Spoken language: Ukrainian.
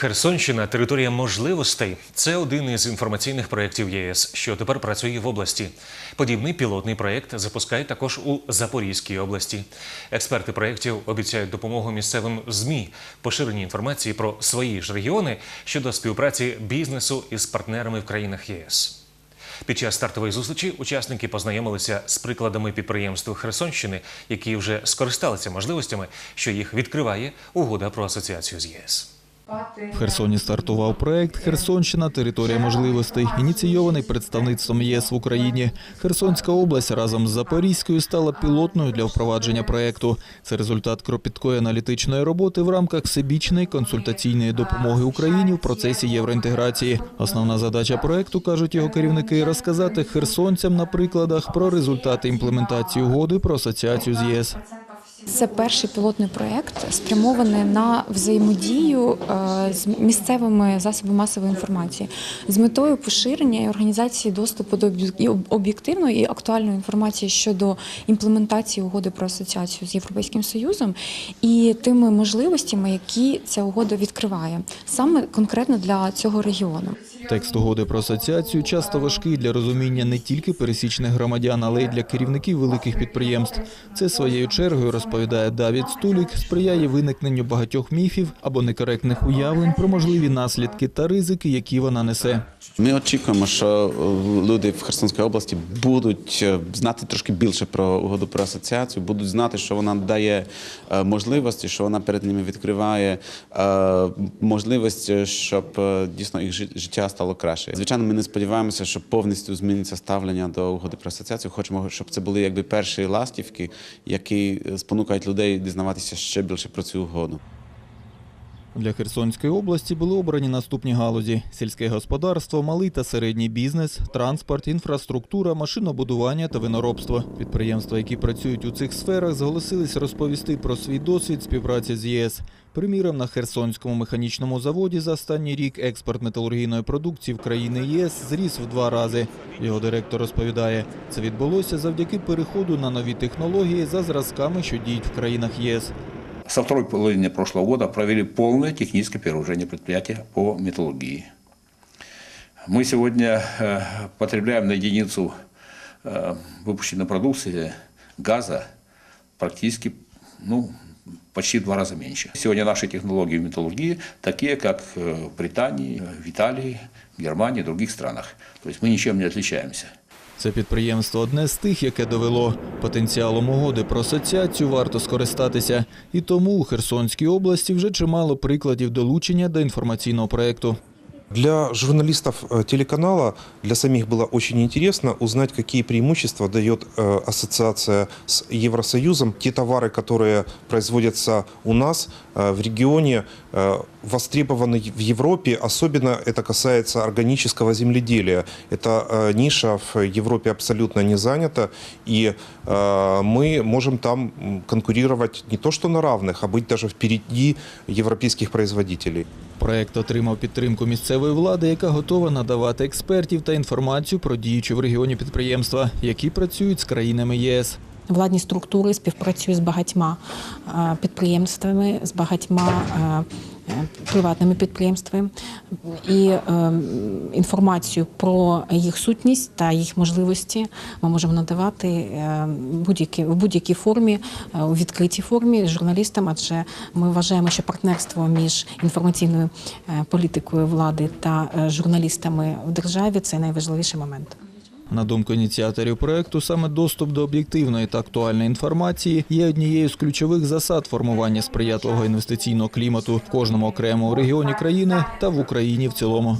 Херсонщина територія можливостей. Це один із інформаційних проєктів ЄС, що тепер працює в області. Подібний пілотний проєкт запускають також у Запорізькій області. Експерти проєктів обіцяють допомогу місцевим ЗМІ, поширенні інформації про свої ж регіони щодо співпраці бізнесу із партнерами в країнах ЄС. Під час стартової зустрічі учасники познайомилися з прикладами підприємств Херсонщини, які вже скористалися можливостями, що їх відкриває угода про асоціацію з ЄС. В Херсоні стартував проект Херсонщина територія можливостей, ініційований представництвом ЄС в Україні. Херсонська область разом з Запорізькою стала пілотною для впровадження проекту. Це результат кропіткої аналітичної роботи в рамках всебічної консультаційної допомоги Україні в процесі євроінтеграції. Основна задача проекту, кажуть його керівники, розказати херсонцям на прикладах про результати імплементації угоди про асоціацію з ЄС. Це перший пілотний проєкт, спрямований на взаємодію е, з місцевими засобами масової інформації з метою поширення і організації доступу до об'єктивної і актуальної інформації щодо імплементації угоди про асоціацію з Європейським Союзом і тими можливостями, які ця угода відкриває, саме конкретно для цього регіону. Текст угоди про асоціацію часто важкий для розуміння не тільки пересічних громадян, але й для керівників великих підприємств. Це своєю чергою розповідає Давід Стулік, сприяє виникненню багатьох міфів або некоректних уявлень про можливі наслідки та ризики, які вона несе. Ми очікуємо, що е, люди в Херсонській області будуть е, знати трошки більше про угоду про асоціацію, будуть знати, що вона дає е, можливості, що вона перед ними відкриває можливість, е, щоб дійсно їх життя стало краще. Звичайно, ми не сподіваємося, що повністю зміниться ставлення до угоди про асоціацію. Хочемо, щоб це були якби перші ластівки, які спонукають людей дізнаватися ще більше про цю угоду. Для Херсонської області були обрані наступні галузі: сільське господарство, малий та середній бізнес, транспорт, інфраструктура, машинобудування та виноробство. Підприємства, які працюють у цих сферах, зголосились розповісти про свій досвід співпраці з ЄС. Приміром, на Херсонському механічному заводі за останній рік експорт металургійної продукції в країни ЄС зріс в два рази. Його директор розповідає, це відбулося завдяки переходу на нові технології за зразками, що діють в країнах ЄС. Со второй половины прошлого года провели полное техническое переоружение предприятия по металлургии. Мы сегодня э, потребляем на единицу э, выпущенной продукции газа практически ну, почти в два раза меньше. Сегодня наши технологии в металлургии такие, как э, в Британии, в Италии, в Германии и других странах. То есть мы ничем не отличаемся. Це підприємство одне з тих, яке довело. Потенціалом угоди про асоціацію варто скористатися. І тому у Херсонській області вже чимало прикладів долучення до інформаційного проєкту. Для журналистов э, телеканала, для самих было очень интересно узнать, какие преимущества дает э, ассоциация с Евросоюзом. Те товары, которые производятся у нас э, в регионе, э, востребованы в Европе. Особенно это касается органического земледелия. Эта э, ниша в Европе абсолютно не занята. И э, мы можем там м, конкурировать не то что на равных, а быть даже впереди европейских производителей. Проєкт отримав підтримку місцевої влади, яка готова надавати експертів та інформацію про діючі в регіоні підприємства, які працюють з країнами єС. Владні структури співпрацюють з багатьма е, підприємствами, з багатьма е, е, приватними підприємствами і інформацію про їх сутність та їх можливості ми можемо надавати в будь-якій формі, у відкритій формі журналістам, адже ми вважаємо, що партнерство між інформаційною політикою влади та журналістами в державі це найважливіший момент. На думку ініціаторів проекту, саме доступ до об'єктивної та актуальної інформації є однією з ключових засад формування сприятливого інвестиційного клімату в кожному окремому регіоні країни та в Україні в цілому.